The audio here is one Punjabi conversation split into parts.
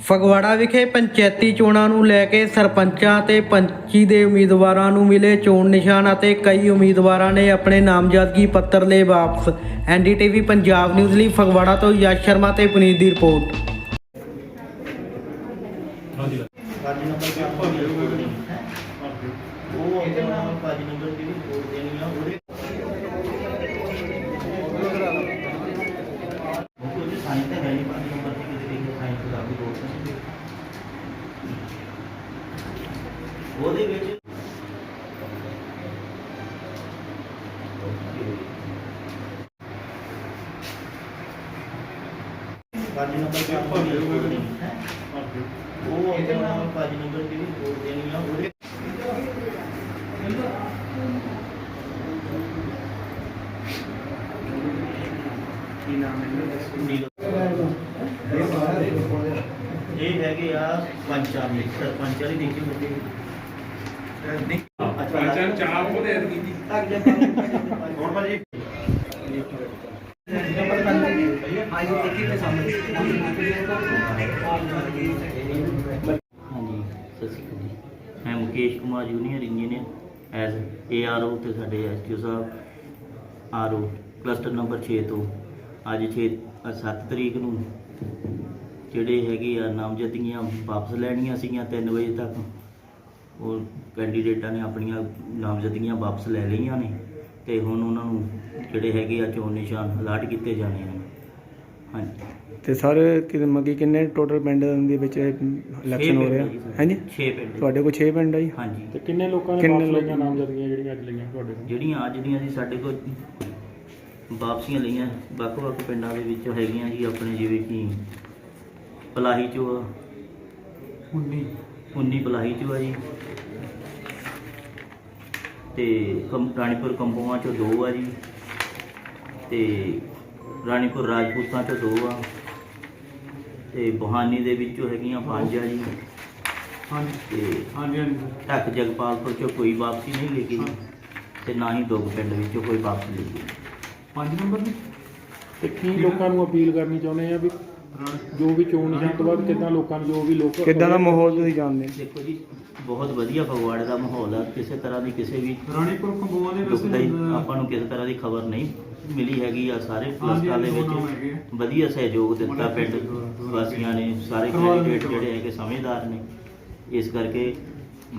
ਫਗਵਾੜਾ ਵਿਖੇ ਪੰਚਾਇਤੀ ਚੋਣਾਂ ਨੂੰ ਲੈ ਕੇ ਸਰਪੰਚਾਂ ਤੇ ਪੰਚੀ ਦੇ ਉਮੀਦਵਾਰਾਂ ਨੂੰ ਮਿਲੇ ਚੋਣ ਨਿਸ਼ਾਨ ਅਤੇ ਕਈ ਉਮੀਦਵਾਰਾਂ ਨੇ ਆਪਣੇ ਨਾਮਜ਼ਦਗੀ ਪੱਤਰ ਲਏ ਵਾਪਸ ਐਨਡੀਟੀਵੀ ਪੰਜਾਬ ਨਿਊਜ਼ ਲਈ ਫਗਵਾੜਾ ਤੋਂ ਯਸ਼ ਸ਼ਰਮਾ ਤੇ ਪੁਨੀਤ ਦੀ ਰਿਪੋਰਟ ਉਹ ਅੱਗੇ ਨੰਬਰ ਦੀ ਰਿਪੋਰਟ ਦੇਣੀ ਆ ਉਹਦੇ ਉਹ ਸਾਈਨ ਤਾਂ ਹੈ ਨਹੀਂ ਪੰਜ ਨੰਬਰ ਤੇ ਕਿਸੇ ਦੇ ਸਾਈਨ ਕਰਾ ਵੀ ਦੋ ਉਹਦੇ ਵਿੱਚ ਪੰਜ ਨੰਬਰ ਤੇ ਆਪਾਂ ਵੀ ਉਹ ਅੱਗੇ ਨਾਲ ਪੰਜ ਨੰਬਰ ਦੀ ਰਿਪੋਰਟ ਦੇਣੀ ਆ ਉਹਦੇ ਕੀ ਨਾਮ ਹੈ ਇਹ ਹੈਗੇ ਆ ਪੰਚਾਂ ਦੇ ਸਰਪੰਚਾਂ ਦੀ ਦੇਖੀ ਬੱਚੇ ਪੰਚਾਂ ਚਾਹ ਉਹ ਦੇ ਦਿੱਤੀ ਜੀ ਹੁਣ ਭਾਜੀ ਹਾਂਜੀ, ਸਤਿ ਸ਼੍ਰੀ ਅਕਾਲ ਜੀ। ਮੈਂ Mukesh Kumar junior engineer as ARO ਤੇ ਸਾਡੇ STO sahib RO cluster number 6 ਤੋਂ। ਅੱਜ 6 7 ਤਰੀਕ ਨੂੰ ਜਿਹੜੇ ਹੈਗੇ ਆ ਨਾਮਜ਼ਦਗੀਆਂ ਵਾਪਸ ਲੈਣੀਆਂ ਸੀਗੀਆਂ 3 ਵਜੇ ਤੱਕ। ਉਹ ਕੈਂਡੀਡੇਟਾਂ ਨੇ ਆਪਣੀਆਂ ਨਾਮਜ਼ਦਗੀਆਂ ਵਾਪਸ ਲੈ ਲਈਆਂ ਨੇ ਤੇ ਹੁਣ ਉਹਨਾਂ ਨੂੰ ਜਿਹੜੇ ਹੈਗੇ ਆ ਚੋਣ ਨਿਸ਼ਾਨ ਅਲਾਟ ਕੀਤੇ ਜਾਣੇ ਹਨ ਹਾਂਜੀ। ਤੇ ਸਰ ਕਿ ਮੱਗੀ ਕਿੰਨੇ ਟੋਟਲ ਪਿੰਡ ਦੇ ਵਿੱਚ ਇਲੈਕਸ਼ਨ ਹੋ ਰਿਹਾ? ਹਾਂਜੀ? 6 ਪਿੰਡ। ਤੁਹਾਡੇ ਕੋਲ 6 ਪਿੰਡ ਆ ਜੀ? ਹਾਂਜੀ। ਤੇ ਕਿੰਨੇ ਲੋਕਾਂ ਨੇ ਕਿੰਨੇ ਲੋਕ- ਲਈਆਂ ਨਾਮਜ਼ਦਗੀਆਂ ਜਿਹੜੀਆਂ ਅੱਜ ਲਈਆਂ ਤੁਹਾਡੇ ਕੋਲ? ਜਿਹੜੀਆਂ ਅੱਜ ਦੀਆਂ ਸੀ ਸਾਡੇ ਕੋਲ ਵਾਪਸੀਆਂ ਲਈਆਂ। ਵੱਖ-ਵੱਖ ਪਿੰਡਾਂ ਦੇ ਵਿੱਚ ਹੈਗੀਆਂ ਜੀ ਆਪਣੇ ਜਿਵੇਂ ਕਿ ਪਲਾਹੀ ਚੋਂ ਆ 19 19 ਪਲਾਹੀ ਚੋਂ ਆ ਜੀ। ਤੇ ਕੰ ਰਾਣੀਪੁਰ ਕੰਬੋਆਂ ਚੋਂ ਦੋ ਆ ਜੀ। ਤੇ ਰਾਣੀਪੁਰ ਰਾਜਪੂਤਾਂ ਚੋਂ ਦੋ ਆ। ਤੇ ਬੋਹਾਨੀ ਦੇ ਵਿੱਚੋਂ ਹੈਗੀਆਂ ਪੰਜ ਆ ਜੀ। ਹਾਂਜੀ। ਤੇ ਹਾਂਜੀ ਹਾਂਜੀ। ਢੱਕ ਜਗਪਾਲਪੁਰ ਚੋਂ ਕੋਈ ਵਾਪਸੀ ਨਹੀਂ ਲੈ ਕੇ ਜੀ ਤੇ ਨਾ ਹੀ ਦੋਗ ਪਿੰਡ ਵਿੱਚੋਂ ਕੋਈ ਵਾਪਸੀ ਲੈ ਕੇ 5 ਨੰਬਰ ਦੀ ਤੇ ਕੀ ਲੋਕਾਂ ਨੂੰ ਅਪੀਲ ਕਰਨੀ ਚਾਹੁੰਦੇ ਆ ਵੀ ਜੋ ਵੀ ਚੋਣ ਨਿਸ਼ਾਨ ਤੋਂ ਬਾਅਦ ਕਿੱਦਾਂ ਲੋਕਾਂ ਨੂੰ ਜੋ ਵੀ ਲੋਕ ਕਿੱਦਾਂ ਦਾ ਮਾਹੌਲ ਤੁਸੀਂ ਜਾਣਦੇ ਹੋ? ਦੇਖੋ ਜੀ ਬਹੁਤ ਵਧੀਆ ਫਗਵਾੜੇ ਦਾ ਮਾਹੌਲ ਆ। ਕਿਸੇ ਤਰ੍ਹਾਂ ਦੀ ਕਿਸੇ ਵੀ ਰਾਣੀਪੁਰ ਖੰਬੋਆਂ ਦੇ ਦੁਖਦਾਈ ਆਪਾਂ ਨੂੰ ਕਿਸੇ ਤਰ੍ਹਾਂ ਦੀ ਖਬਰ ਨਹੀਂ। ਮਿਲੀ ਹੈਗੀ ਆ ਸਾਰੇ ਪਲਸਟਾਂ ਦੇ ਵਿੱਚ। ਵਧੀਆ ਸਹਿਯੋਗ ਦਿੱਤਾ ਪਿੰਡ ਵਾਸੀਆਂ ਨੇ ਸਾਰੇ ਕੈਂਡੀਡੇਟ ਜਿਹੜੇ ਹੈਗੇ ਸਮਝਦਾਰ ਨੇ। ਇਸ ਕਰਕੇ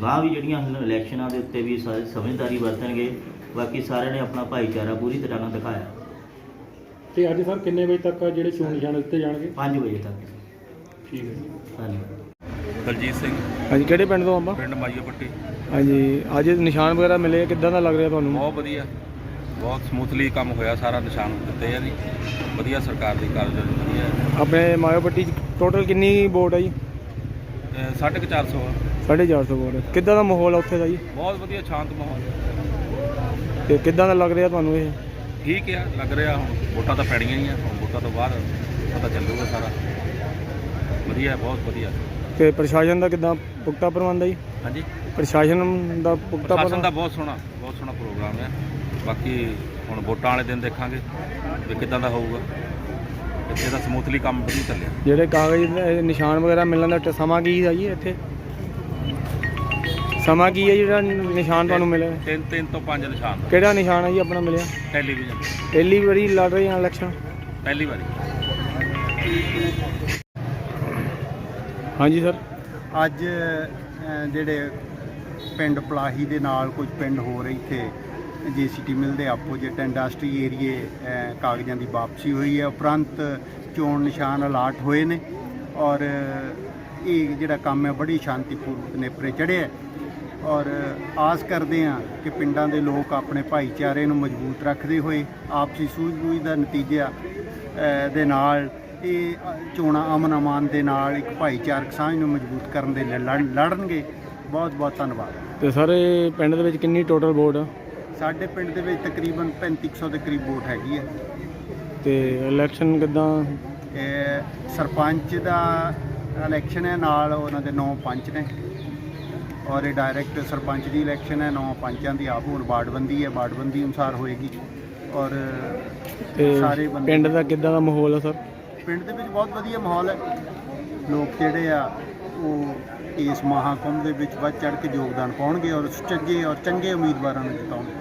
ਗਾਂ ਵੀ ਜਿਹੜੀਆਂ ਹੁਣ ਇਲੈਕਸ਼ਨਾਂ ਦੇ ਉੱਤੇ ਵੀ ਸਾਰੇ ਸਮਝਦਾਰੀ ਵਰਤਣਗੇ ਬਾਕੀ ਸਾਰਿਆਂ ਨੇ ਆਪਣਾ ਭਾਈਚਾਰਾ ਪੂਰੀ ਤਰ੍ਹਾਂ ਨਾਲ ਦਿਖਾਇਆ। ਤੇ ਅੱਜ ਸਰ ਕਿੰਨੇ ਵਜੇ ਤੱਕ ਜਿਹੜੇ ਚੋਣ ਨਿਸ਼ਾਨ ਦਿੱਤੇ ਜਾਣਗੇ? 5 ਵਜੇ ਤੱਕ। ਠੀਕ ਹੈ ਜੀ। ਧੰਨਵਾਦ। ਦਲਜੀਤ ਸਿੰਘ। ਹਾਂਜੀ ਕਿਹੜੇ ਪਿੰਡ ਤੋਂ ਆਪਾਂ ਪਿੰਡ ਮਾਈਆ ਪੱਟੀ ਹਾਂਜੀ ਅੱਜ ਨਿਸ਼ਾਨ ਵਗੈਰਾ ਮਿਲੇ ਕਿੱਦਾਂ ਦਾ ਲੱਗ ਰਿਹਾ ਤੁਹਾਨੂੰ? ਬਹੁਤ ਵਧੀਆ। ਬਹੁਤ ਸਮੂਥਲੀ ਕੰਮ ਹੋਇਆ ਸਾਰਾ ਨਿਸ਼ਾਨ ਦਿੱਤੇ ਆ ਜੀ। ਵਧੀਆ ਸਰਕਾਰ ਦੀ ਕਾਰਜਕਾਰੀ ਵਧੀਆ। ਹੈ ਆਪਣੇ ਮਾਇਓ ਪੱਟੀ ਟੋਟਲ ਕਿੰਨੀ ਵੋਟ ਆ ਜੀ? ਅਹ ਸਾਢੇ ਕੁ ਚਾਰ ਸੌ 450 ਵੋਟ। ਕਿੱਦਾਂ ਦਾ ਮਾਹੌਲ ਆ ਉੱਥੇ ਦਾ ਜੀ? ਬਹੁਤ ਵਧੀਆ ਸ਼ਾਂਤ ਮਾਹੌਲ ਤੇ ਕਿੱਦਾਂ ਦਾ ਲੱਗ ਰਿਹਾ ਤੁਹਾਨੂੰ ਇਹ? ਠੀਕ ਆ ਲੱਗ ਰਿਹਾ ਹੁਣ। ਵੋਟਾਂ ਤਾਂ ਪੈਣੀਆਂ ਹੀ ਆ। ਹੁਣ ਵੋਟਾਂ ਤੋਂ ਬਾਅਦ ਪਤਾ ਚੱਲੂਗਾ ਸਾਰਾ। ਵਧੀਆ ਬਹੁਤ ਵਧੀਆ। ਤੇ ਪ੍ਰਸ਼ਾਸਨ ਦਾ ਕਿੱਦਾਂ? ਪੁਖਤਾ ਪ੍ਰਬੰਧ ਆ ਜੀ? ਹਾਂਜੀ। ਪ੍ਰਸ਼ਾਸਨ ਦਾ ਪੁਖਤਾ ਪ੍ਰਸ਼ਾਸਨ ਦਾ ਬਹੁਤ ਸੋਹਣਾ ਬਹੁਤ ਸੋਹਣਾ ਪ੍ਰੋਗਰਾਮ ਹੈ। ਬਾਕੀ ਹੁਣ ਵੋਟਾਂ ਵਾਲੇ ਦਿਨ ਦੇਖਾਂਗੇ ਵੀ ਕਿੱਦਾਂ ਦਾ ਹੋਊਗਾ। ਇੱਥੇ ਦਾ ਸਮੂਥਲੀ ਕੰਮ ਵਧੀਆ ਚੱਲਿਆ। ਜਿਹੜੇ ਕਾਗਜ਼ ਨਿਸ਼ਾਨ ਵਗੈਰਾ ਮਿਲਣ ਦਾ ਸਮਾਂ ਕੀ ਆ ਜੀ ਇੱਥੇ? ਸਮਾਂ ਕੀ ਹੈ ਜਿਹੜਾ ਨਿਸ਼ਾਨ ਤੁਹਾਨੂੰ ਮਿਲਿਆ? ਤਿੰਨ ਤਿੰਨ ਤੋਂ ਪੰਜ ਨਿਸ਼ਾਨ ਕਿਹੜਾ ਨਿਸ਼ਾਨ ਹੈ ਜੀ ਆਪਣਾ ਮਿਲਿਆ? ਟੈਲੀਵਿਜ਼ਨ। ਪਹਿਲੀ ਵਾਰੀ ਲੜ ਰਹੇ ਹਾਂ ਇਲੈਕਸ਼ਨ ਪਹਿਲੀ ਵਾਰੀ। ਹਾਂਜੀ ਸਰ ਅੱਜ ਜਿਹੜੇ ਪਿੰਡ ਪਲਾਹੀ ਦੇ ਨਾਲ ਕੁਝ ਪਿੰਡ ਹੋਰ ਇੱਥੇ। ਜੀਸੀਟੀ ਮਿਲ ਦੇ ਆਪੋਜੀਟ ਇੰਡਸਟਰੀ ਏਰੀਏ ਕਾਗਜ਼ਾਂ ਦੀ ਵਾਪਸੀ ਹੋਈ ਹੈ ਉਪਰੰਤ ਚੋਣ ਨਿਸ਼ਾਨ ਅਲਾਟ ਹੋਏ ਨੇ ਔਰ ਇਹ ਜਿਹੜਾ ਕੰਮ ਹੈ ਬੜੀ ਸ਼ਾਂਤੀਪੂਰਵਕ ਨੇਪਰੇ ਚੜ੍ਹਿਆ। ਔਰ ਆਸ ਕਰਦੇ ਹਾਂ ਕਿ ਪਿੰਡਾਂ ਦੇ ਲੋਕ ਆਪਣੇ ਭਾਈਚਾਰੇ ਨੂੰ ਮਜ਼ਬੂਤ ਰੱਖਦੇ ਹੋਏ ਆਪਸੀ ਸੂਝ-ਬੂਝ ਦਾ ਨਤੀਜਾ ਦੇ ਨਾਲ ਇਹ ਚੋਣਾਂ ਅਮਨ ਅਮਾਨ ਦੇ ਨਾਲ ਇੱਕ ਭਾਈਚਾਰਕ ਸਾਂਝ ਨੂੰ ਮਜ਼ਬੂਤ ਕਰਨ ਦੇ ਲੜ- ਲੜਨਗੇ। ਬਹੁਤ ਬਹੁਤ ਧੰਨਵਾਦ। ਤੇ ਸਰ ਇਹ ਪਿੰਡ ਦੇ ਵਿੱਚ ਕਿੰਨੀ ਟੋਟਲ ਵੋਟ ਆ? ਸਾਡੇ ਪਿੰਡ ਦੇ ਵਿੱਚ ਤਕਰੀਬਨ 3500 ਦੇ ਕਰੀਬ ਵੋਟ ਹੈਗੀ ਹੈ। ਤੇ ਇਲੈਕਸ਼ਨ ਕਿਦਾਂ? ਇਹ ਸਰਪੰਚ ਦਾ ਇਲੈਕਸ਼ਨ ਹੈ ਨਾਲ ਉਹਨਾਂ ਦੇ ਨੌ ਪੰਚ ਨੇ। ਔਰ ਇਹ ਡਾਇਰੈਕਟ ਸਰਪੰਚ ਦੀ ਇਲੈਕਸ਼ਨ ਹੈ ਨੌ ਪੰਚਾਂ ਦੀ ਆਪ ਹੁਣ ਵਾਰਡਬੰਦੀ ਹੈ ਵਾਰਡਬੰਦੀ ਅਨੁਸਾਰ ਹੋਏਗੀ। ਔਰ ਤੇ ਸਾਰੇ ਬੰਦੇ- ਪਿੰਡ ਦਾ ਕਿਦਾਂ ਦਾ ਮਾਹੌਲ ਆ ਸਰ? ਪਿੰਡ ਦੇ ਵਿੱਚ ਬਹੁਤ ਵਧੀਆ ਮਾਹੌਲ ਹੈ। ਲੋਕ ਜਿਹੜੇ ਆ ਉਹ ਇਸ ਮਹਾਕੁੰਭ ਦੇ ਵਿੱਚ ਵੱਧ ਚੜ ਕੇ ਯੋਗਦਾਨ ਪਾਉਣਗੇ ਔਰ ਸੁਚੱਜੇ ਔਰ ਚੰਗੇ ਉਮੀਦਵਾਰਾਂ ਨੂੰ ਜਿਤਾਉਣਗੇ।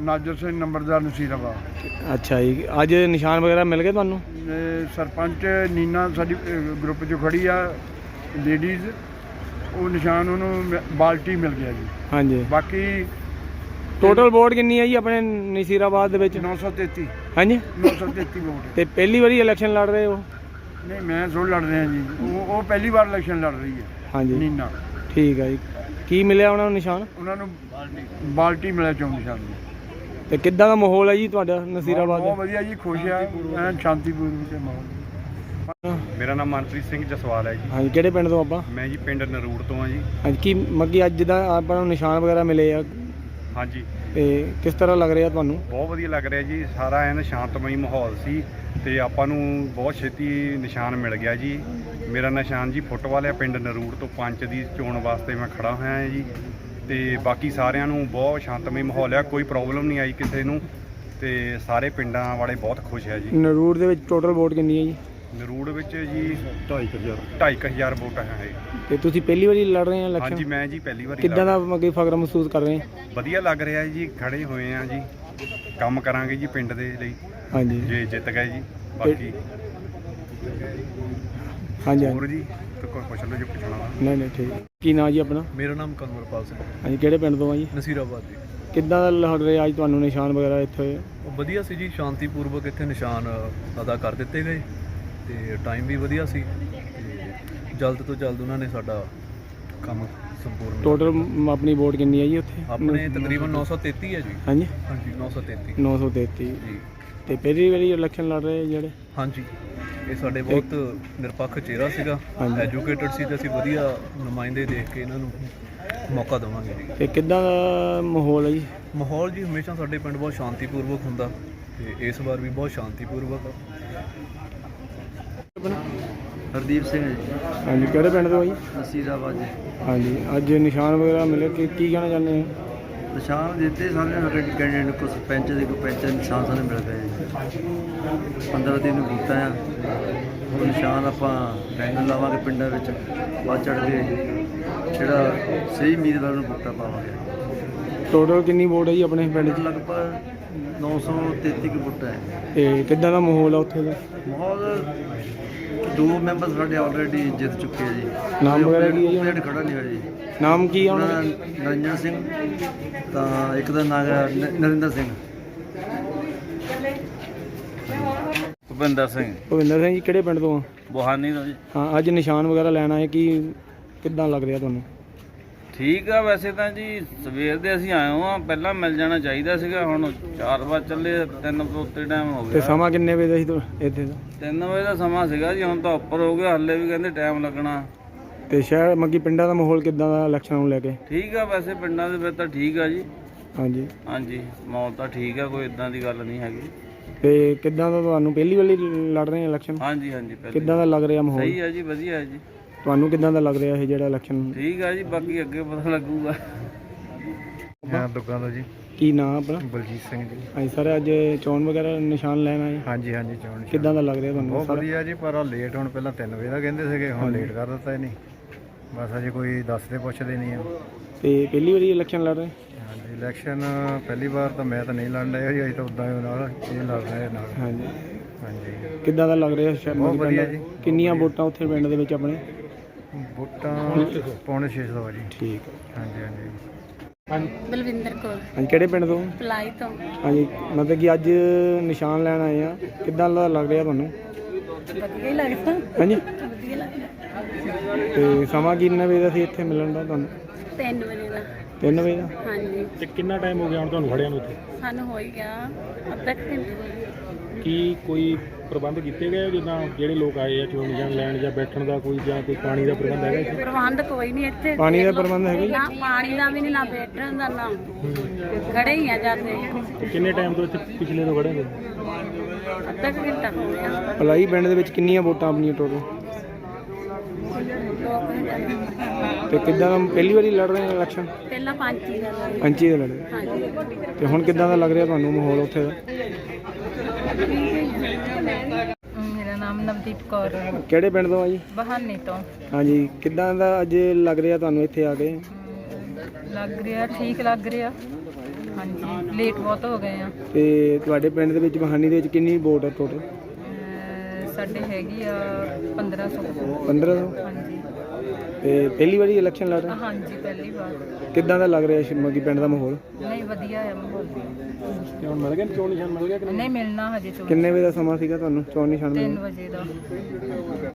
ਨਾਜਰ ਸਿੰਘ ਨੰਬਰਦਾਰ ਨਸੀਰਾਬਾਦ। ਅੱਛਾ ਜੀ। ਅੱਜ ਨਿਸ਼ਾਨ ਵਗੈਰਾ ਮਿਲ ਗਏ ਤੁਹਾਨੂੰ? ਸਰਪੰਚ ਨੀਨਾ ਸਾਡੀ ਗਰੁੱਪ 'ਚ ਖੜੀ ਆ ਲੇਡੀਜ਼ ਉਹ ਨਿਸ਼ਾਨ ਉਹਨੂੰ ਮ- ਬਾਲਟੀ ਮਿਲ ਗਿਆ ਜੀ। ਹਾਂਜੀ। ਬਾਕੀ ਟੋਟਲ ਵੋਟ ਕਿੰਨੀ ਹੈ ਜੀ ਆਪਣੇ ਨਸੀਰਾਬਾਦ ਦੇ ਵਿੱਚ? 933 ਹਾਂਜੀ। 933 ਵੋਟ ਤੇ ਪਹਿਲੀ ਵਾਰੀ ਇਲੈਕਸ਼ਨ ਲੜ ਰਹੇ ਹੋ? ਨਹੀਂ ਮੈਂ ਸੋ ਲੜ ਰਿਹਾ ਜੀ। ਉਹ ਉਹ ਪਹਿਲੀ ਵਾਰ ਇਲੈਕਸ਼ਨ ਲੜ ਰਹੀ ਹੈ। ਹਾਂਜੀ। ਨੀਨਾ ਠੀਕ ਹੈ ਜੀ। ਕੀ ਮਿਲਿਆ ਉਹਨਾਂ ਨੂੰ ਨਿਸ਼ਾਨ? ਉਹਨਾਂ ਨੂੰ ਬਾਲਟੀ ਮਿਲਿਆ ਚੋਣ ਨਿਸ਼ਾਨ ਤੇ ਕਿੱਦਾਂ ਦਾ ਮਾਹੌਲ ਹੈ ਜੀ ਤੁਹਾਡਾ ਨਸੀਰਾਬਾਦ ਬਹੁਤ ਵਧੀਆ ਜੀ ਖੁਸ਼ ਆ। ਐਨ ਸ਼ਾਂਤੀਪੂਰਨ ਤੇ ਮਾਹੌਲ। ਮੇਰਾ ਨਾਮ ਮਨਪ੍ਰੀਤ ਸਿੰਘ ਜਸਵਾਲ ਹੈ ਜੀ। ਹਾਂਜੀ ਕਿਹੜੇ ਪਿੰਡ ਤੋਂ ਆਪਾਂ? ਮੈਂ ਜੀ ਪਿੰਡ ਨਰੂੜ ਤੋਂ ਆ ਜੀ। ਹਾਂਜੀ ਕੀ ਮੱਗੀ ਅੱਜ ਦਾ ਆਪਾਂ ਨੂੰ ਨਿਸ਼ਾਨ ਵਗੈਰਾ ਮਿਲੇ ਆ? ਹਾਂਜੀ। ਤੇ ਕਿਸ ਤਰ੍ਹਾਂ ਲੱਗ ਰਿਹਾ ਤੁਹਾਨੂੰ? ਬਹੁਤ ਵਧੀਆ ਲੱਗ ਰਿਹਾ ਜੀ। ਸਾਰਾ ਐਨ ਸ਼ਾਂਤਮਈ ਮਾਹੌਲ ਸੀ ਤੇ ਆਪਾਂ ਨੂੰ ਬਹੁਤ ਛੇਤੀ ਨਿਸ਼ਾਨ ਮਿਲ ਗਿਆ ਜੀ। ਮੇਰਾ ਨਿਸ਼ਾਨ ਜੀ ਫੁੱਟਬਾਲ ਹੈ ਪਿੰਡ ਨਰੂੜ ਤੋਂ ਪੰਚ ਦੀ ਚੋਣ ਵਾਸਤੇ ਮੈਂ ਖੜਾ ਹੋਇਆ ਹਾਂ ਜੀ। ਤੇ ਬਾਕੀ ਸਾਰਿਆਂ ਨੂੰ ਬਹੁਤ ਸ਼ਾਂਤਮਈ ਮਾਹੌਲ ਹੈ ਕੋਈ ਪ੍ਰੋਬਲਮ ਨਹੀਂ ਆਈ ਕਿਸੇ ਨੂੰ। ਤੇ ਸਾਰੇ ਪਿੰਡਾਂ ਵਾਲੇ ਬਹੁਤ ਖੁਸ਼ ਹੈ ਜੀ। ਨਰੂੜ ਦੇ ਵਿੱਚ ਟੋਟਲ ਵੋਟ ਕਿੰਨੀ ਹੈ ਜੀ? ਨਰੂੜ ਵਿੱਚ ਜੀ 2500 2500 ਵੋਟ ਹੈ ਤੇ ਤੁਸੀਂ ਪਹਿਲੀ ਵਾਰੀ ਲੜ ਰਹੇ ਆ ਹਾਂਜੀ ਇਲੈਕਸ਼ਨ ਮੈਂ ਜੀ ਪਹਿਲੀ ਵਾਰੀ ਕਿੱਦਾਂ ਦਾ ਮੱਗੀ ਫਖਰ ਮਹਿਸੂਸ ਕਰ ਰਹੇ ਆ ਵਧੀਆ ਲੱਗ ਰਿਹਾ ਜੀ ਖੜੇ ਹੋਏ ਆ ਜੀ। ਕੰਮ ਕਰਾਂਗੇ ਜੀ ਪਿੰਡ ਦੇ ਲਈ। ਹਾਂਜੀ। ਜੇ ਜਿੱਤ ਗਏ ਜੀ ਬਾਕੀ। ਹਾਂਜੀ ਹੋਰ ਹਾਂਜੀ ਜੀ ਕੋਈ ਪੁੱਛ ਲਓ ਜੋ ਪੁੱਛਣਾ ਵਾ ਨਹੀਂ ਨਹੀਂ ਠੀਕ। ਕੀ ਨਾਂ ਜੀ ਆਪਣਾ? ਮੇਰਾ ਨਾਮ ਕਨਵਰਪਾਲ ਸਿੰਘ। ਹਾਂਜੀ ਕਿਹੜੇ ਪਿੰਡ ਤੋਂ ਆ ਜੀ? ਨਸੀਰਾਬਾਦ ਜੀ। ਕਿੱਦਾਂ ਦਾ ਲੜ ਰਿਹਾ ਅੱਜ ਤੁਹਾਨੂੰ ਨਿਸ਼ਾਨ ਵਗੈਰਾ ਇੱਥੇ? ਵਧੀਆ ਸੀ ਜੀ ਸ਼ਾਂਤੀਪੂਰਵਕ ਇੱਥੇ ਨਿਸ਼ਾਨ ਅਦਾ ਕਰ ਦਿੱਤੇ ਗਏ। ਤੇ ਟਾਈਮ ਵੀ ਵਧੀਆ ਸੀ ਤੇ ਜਲਦ ਤੋਂ ਜਲਦ ਉਹਨਾਂ ਨੇ ਸਾਡਾ ਕੰਮ ਸੰਪੂਰਨ ਟੋਟਲ ਆਪਣੀ ਵੋਟ ਕਿੰਨੀ ਹੈ ਜੀ ਉੱਥੇ? ਆਪਣੇ ਤਕਰੀਬਨ 933 ਹੈ ਜੀ। ਹਾਂਜੀ। ਹਾਂਜੀ 933 933 ਜੀ। ਤੇ ਪਹਿਲੀ ਵਾਰੀ ਇਲੈਕਸ਼ਨ ਲੜ ਰਹੇ ਜਿਹੜੇ? ਹਾਂਜੀ। ਇਹ ਸਾਡੇ ਬਹੁਤ ਨਿਰਪੱਖ ਚਿਹਰਾ ਸੀਗਾ। ਐਜੂਕੇਟਡ ਸੀ ਤੇ ਅਸੀਂ ਵਧੀਆ ਨੁਮਾਇੰਦੇ ਦੇਖ ਕੇ ਇਹਨਾਂ ਨੂੰ ਮੌਕਾ ਦੇਵਾਂਗੇ। ਜੀ ਤੇ ਕਿੱਦਾਂ ਦਾ ਮਾਹੌਲ ਹੈ ਜੀ? ਮਾਹੌਲ ਜੀ ਹਮੇਸ਼ਾ ਸਾਡੇ ਪਿੰਡ ਬਹੁਤ ਸ਼ਾਂਤੀਪੂਰਵਕ ਹੁੰਦਾ ਤੇ ਇਸ ਵਾਰ ਵੀ ਬਹੁਤ ਸ਼ਾਂਤੀਪੂਰਵਕ ਆ ਹਰਦੀਪ ਸਿੰਘ ਜੀ। ਹਾਂਜੀ ਕਿਹੜੇ ਪਿੰਡ ਤੋਂ ਆ ਜੀ? ਨਸੀਰਾਬਾਦ ਜੀ। ਹਾਂਜੀ ਅੱਜ ਨਿਸ਼ਾਨ ਵਗੈਰਾ ਮਿਲੇ ਕਿ ਕੀ ਕਹਿਣਾ ਚਾਹੁੰਦੇ ਹੋ? ਨਿਸ਼ਾਨ ਦਿੱਤੇ ਸਾਰੇ ਕੈਂਡੀਡੇਟ ਨੂੰ ਕੋਈ ਸਰਪੰਚ ਦੇ ਕੋਈ ਪੰਚ ਦੇ ਨਿਸ਼ਾਨ ਸਾਨੂੰ ਮਿਲ ਗਏ ਜੀ। 15 ਦਿਨ ਨੂੰ ਬੂਟਾ ਆ। ਉਹ ਨਿਸ਼ਾਨ ਆਪਾਂ ਬੈਨਰ ਲਾਵਾਂਗੇ ਪਿੰਡਾਂ ਵਿੱਚ ਵੱਧ ਚੜ ਕੇ ਜਿਹੜਾ ਸਹੀ ਉਮੀਦਵਾਰ ਨੂੰ ਬੂਟਾ ਪਾਵਾਂਗੇ। ਟੋਟਲ ਕਿੰਨੀ ਵੋਟ ਹੈ ਜੀ ਆਪਣੇ ਪਿੰਡ 'ਚ? ਲਗਭਗ 933 ਕੁ ਬੂਟਾ ਹੈ। ਤੇ ਕਿੱਦਾਂ ਦਾ ਮਾਹੌਲ ਆ ਉੱਥੇ ਦਾ? ਮਾਹੌਲ ਦੋ ਮੈਂਬਰ ਸਾਡੇ ਆਲਰੇਡੀ ਜਿੱਤ ਚੁੱਕੇ ਆ ਜੀ। ਨਾਮ ਵਗੈਰਾ ਕੀ ਹੈ ਜੀ ਖੜਾ ਨਹੀਂ ਹੋਇਆ ਜੀ। ਨਾਮ ਕੀ ਆ ਉਹਨਾਂ ਉਹਨਾਂ ਦਾ? ਦਾ ਨਰਿੰਦਰ ਸਿੰਘ ਤਾਂ ਇੱਕ ਦਾ ਨਾਮ ਹੈ ਨ- ਨਰਿੰਦਰ ਸਿੰਘ। ਭੁਪਿੰਦਰ ਸਿੰਘ। ਭੁਪਿੰਦਰ ਸਿੰਘ ਜੀ ਕਿਹੜੇ ਪਿੰਡ ਤੋਂ ਆ? ਬੋਹਾਨੀ ਤੋਂ ਜੀ। ਹਾਂ ਅੱਜ ਨਿਸ਼ਾਨ ਵਗੈਰਾ ਲੈਣਾ ਹੈ ਕਿ ਕਿੱਦਾਂ ਲੱਗ ਰਿਹਾ ਤੁਹਾਨੂੰ? ਠੀਕ ਆ ਵੈਸੇ ਤਾਂ ਜੀ ਸਵੇਰ ਦੇ ਅਸੀਂ ਆਏ ਹਾਂ ਪਹਿਲਾਂ ਮਿਲ ਜਾਣਾ ਚਾਹੀਦਾ ਸੀਗਾ ਹੁਣ 4 ਵਜੇ ਚੱਲੇ 3 ਤੋਂ ਉੱਤੇ ਟਾਈਮ ਹੋ ਤੇ ਗਿਆ। ਸਮਾਂ ਕਿੰਨੇ ਵਜੇ ਦਾ ਸੀ ਤੁਹਾ- ਇੱਥੇ ਦਾ? 3 ਵਜੇ ਦਾ ਸਮਾਂ ਸੀਗਾ ਜੀ ਹੁਣ ਤਾਂ ਉੱਪਰ ਹੋ ਗਿਆ ਹੱਲੇ ਵੀ ਕਹਿੰਦੇ ਟਾਈਮ ਲੱਗਣਾ। ਤੇ ਸ਼ਹਿਰ ਮੱਗੀ ਪਿੰਡਾਂ ਦਾ ਮਾਹੌਲ ਕਿੱਦਾਂ ਦਾ ਇਲੈਕਸ਼ਨ ਨੂੰ ਲੈ ਕੇ? ਠੀਕ ਆ ਵੈਸੇ ਪਿੰਡਾਂ ਦੇ ਵਿੱਚ ਤਾਂ ਠੀਕ ਆ ਜੀ। ਹਾਂਜੀ। ਹਾਂਜੀ ਮਾਹੌਲ ਤਾਂ ਠੀਕ ਆ ਕੋਈ ਇਦਾਂ ਦੀ ਗੱਲ ਨਹੀਂ ਹੈਗੀ। ਤੇ ਕਿੱਦਾਂ ਦਾ ਤੁਹਾਨੂੰ ਪਹਿਲੀ ਵਾਰੀ ਲੜ ਰਹੇ ਇਲੈਕਸ਼ਨ? ਹਾਂਜੀ ਹਾਂਜੀ ਪਹਿਲੇ ਕਿੱਦਾਂ ਦਾ ਲੱਗ ਰਿਹਾ ਮਾਹੌਲ? ਸਹੀ ਆ ਜੀ ਵਧੀਆ ਹੈ ਜੀ। ਤੁਹਾਨੂੰ ਕਿੱਦਾਂ ਦਾ ਲੱਗ ਰਿਹਾ ਇਹ ਜਿਹੜਾ ਇਲੈਕਸ਼ਨ ਠੀਕ ਆ ਜੀ ਬਾਕੀ ਅੱਗੇ ਪਤਾ ਲੱਗੂਗਾ। ਹਾਂ ਦੁੱਗਾਂ ਦਾ ਜੀ। ਕੀ ਨਾਮ ਆਪਣਾ? ਬਲਜੀਤ ਸਿੰਘ ਜੀ। ਹਾਂਜੀ ਸਰ ਅੱਜ ਚੋਣ ਵਗੈਰਾ ਨਿਸ਼ਾਨ ਲੈਣ ਆਏ? ਹਾਂਜੀ ਹਾਂਜੀ ਚੋਣ ਨਿਸ਼ਾਨ। ਕਿੱਦਾਂ ਦਾ ਲੱਗ ਰਿਹਾ ਤੁਹਾਨੂੰ? ਬਹੁਤ ਸਾਰਾ? ਵਧੀਆ ਜੀ ਪਰ ਉਹ ਲੇਟ ਹੁਣ ਪਹਿਲਾਂ 3 ਵਜੇ ਦਾ ਕਹਿੰਦੇ ਸੀਗੇ ਹੁਣ ਲੇਟ ਕਰ ਦਿੱਤਾ ਇਹਨੇ। ਬਸ ਅਜੇ ਕੋਈ ਦੱਸਦੇ ਪੁੱਛਦੇ ਨਹੀਂ ਆ। ਤੇ ਪਹਿਲੀ ਵਾਰੀ ਇਲੈਕਸ਼ਨ ਲੜ ਰਹੇ? ਹਾਂਜੀ ਇਲੈਕਸ਼ਨ ਪਹਿਲੀ ਵਾਰ ਤਾਂ ਮੈਂ ਤਾਂ ਨਹੀਂ ਲੜਨ ਡਿਆ ਜੀ ਅਜੇ ਤਾਂ ਉਦਾਂ ਹੀ ਨਾਲ ਇਹ ਲੜ ਰਹੇ ਨਾਲ। ਹਾਂਜੀ। ਹਾਂਜੀ। ਕਿੱਦਾਂ ਦਾ ਲੱਗ ਰਿਹਾ ਸ਼ਹਿਰ ਬਹੁਤ ਵਧੀਆ? ਜੀ। ਕਿੰਨੀਆਂ ਵੋਟਾਂ ਉੱਥੇ ਪਿੰਡ ਦੇ ਵਿੱਚ ਆਪਣੇ? ਵੋਟਾਂ ਪੌਣੇ 600 ਆ ਜੀ। ਠੀਕ ਹੈ ਹਾਂਜੀ ਹਾਂਜੀ। ਬਲਵਿੰਦਰ ਕੌਰ। ਹਾਂਜੀ ਕਿਹੜੇ ਪਿੰਡ ਤੋਂ? ਪਲਾਈ ਤੋਂ। ਹਾਂਜੀ ਮਤਲਬ ਕਿ ਅੱਜ ਨਿਸ਼ਾਨ ਲੈਣ ਆਏ ਆ। ਕਿੱਦਾਂ ਦਾ ਲੱਗ ਰਿਹਾ ਤੁਹਾਨੂੰ? ਵਧੀਆ ਹੀ ਲੱਗਦਾ। ਹਾਂਜੀ। ਵਧੀਆ ਲੱਗਦਾ। ਤੇ ਸਮਾਂ ਕਿੰਨੇ ਵਜੇ ਦਾ ਸੀ ਇੱਥੇ ਮਿਲਣ ਦਾ ਤੁਹਾਨੂੰ? 3 ਵਜੇ ਦਾ। 3 ਵਜੇ ਦਾ? ਹਾਂਜੀ। ਤੇ ਕਿੰਨਾ ਟਾਈਮ ਹੋ ਗਿਆ ਹੁਣ ਤੁਹਾਨੂੰ ਖੜਿਆਂ ਨੂੰ ਇੱਥੇ? ਸਾਨੂੰ ਹੋ ਹੀ ਗਿਆ ਅੱਧਾ ਘੰਟਾ। ਕੀ ਕੋਈ ਪ੍ਰਬੰਧ ਕੀਤੇ ਗਏ ਜਿੱਦਾਂ ਜਿਹੜੇ ਲੋਕ ਆਏ ਆ ਚੋਣ ਨਿਸ਼ਾਨ ਲੈਣ ਜਾਂ ਬੈਠਣ ਦਾ ਕੋਈ ਜਾਂ ਕੋਈ ਪਾਣੀ ਦਾ ਪ੍ਰਬੰਧ ਹੈਗਾ ਇੱਥੇ? ਪ੍ਰਬੰਧ ਕੋਈ ਨਹੀਂ ਇੱਥੇ। ਪਾਣੀ ਦਾ। ਪ੍ਰਬੰਧ ਹੈਗਾ ਜੀ? ਨਾ ਪਾਣੀ ਦਾ ਵੀ ਨਹੀਂ ਨਾ ਬੈਠਣ ਦਾ ਨਾ। ਖੜੇ ਹੀ ਆ ਜਾਂਦੇ। ਤੇ ਕਿੰਨੇ ਟਾਈਮ ਤੋਂ ਇੱਥੇ ਪਿਛਲੇ ਤੋਂ ਖੜੇ ਨੇ? ਅੱਧਾ ਕੁ ਘੰਟਾ ਹੋ ਗਿਆ। ਭਲਾਈ ਪਿੰਡ ਦੇ ਵਿੱਚ ਕਿੰਨੀਆਂ ਵੋਟਾਂ ਆਪਣੀਆਂ ਟੋਟਲ ਦੋ ਕੁ ਘੰਟੇ ਤੇ ਕਿੱਦਾਂ ਦਾ ਪਹਿਲੀ ਵਾਰੀ ਲੜ ਰਹੇ ਆ ਇਲੈਕਸ਼ਨ ਪਹਿਲਾਂ ਪੰਜ ਹੀ ਦਾ ਪੰਚੀ ਦੇ ਲੜ ਹਾਂਜੀ। ਤੇ ਹੁਣ ਕਿੱਦਾਂ ਦਾ ਲੱਗ ਰਿਹਾ ਤੁਹਾਨੂੰ ਮਾਹੌਲ ਉੱਥੇ ਦਾ? ਮੇਰਾ ਨਾਮ ਨਵਦੀਪ ਕੌਰ ਕਿਹੜੇ ਪਿੰਡ ਤੋਂ ਆ ਜੀ? ਬਹਾਨੇ ਤੋਂ। ਹਾਂਜੀ ਕਿੱਦਾਂ ਦਾ ਅੱਜ ਲੱਗ ਰਿਹਾ ਤੁਹਾਨੂੰ ਇੱਥੇ ਆ ਕੇ? ਲੱਗ ਰਿਹਾ ਠੀਕ ਲੱਗ ਰਿਹਾ। ਹਾਂਜੀ ਲੇਟ ਬਹੁਤ ਹੋ ਗਏ ਆ। ਤੇ ਤੁਹਾਡੇ ਪਿੰਡ ਦੇ ਵਿੱਚ ਬਹਾਨੀ ਦੇ ਵਿੱਚ ਕਿੰਨੀ ਵੋਟ ਹੈ ਟੋਟਲ ਸਾਡੇ ਹੈਗੀ ਆ 1500 1500 ਹਾਂਜੀ। ਤੇ ਪਹਿਲੀ ਵਾਰੀ ਇਲੈਕਸ਼ਨ ਲੜ ਰਹੇ ਹਾਂਜੀ ਪਹਿਲੀ ਵਾਰ। ਕਿੱਦਾਂ ਦਾ ਲੱਗ ਰਿਹਾ ਸ਼ਿਮਗੀ ਪਿੰਡ ਦਾ ਮਾਹੌਲ? ਨਹੀਂ ਵਧੀਆ ਆ ਮਾਹੌਲ। ਤੇ ਹੁਣ ਮਿਲ ਗਿਆ ਚੋਣ ਨਿਸ਼ਾਨ ਮਿਲ ਗਿਆ ਕਿ ਨਹੀਂ? ਨਹੀਂ ਮਿਲਣਾ ਹਜੇ ਚੋਣ ਕਿੰਨੇ ਵਜੇ ਦਾ ਸਮਾਂ ਸੀਗਾ ਤੁਹਾਨੂੰ? ਚੋਣ ਨਿਸ਼ਾਨ 3 ਮਿਲਣ ਦਾ? ਵਜੇ ਦਾ।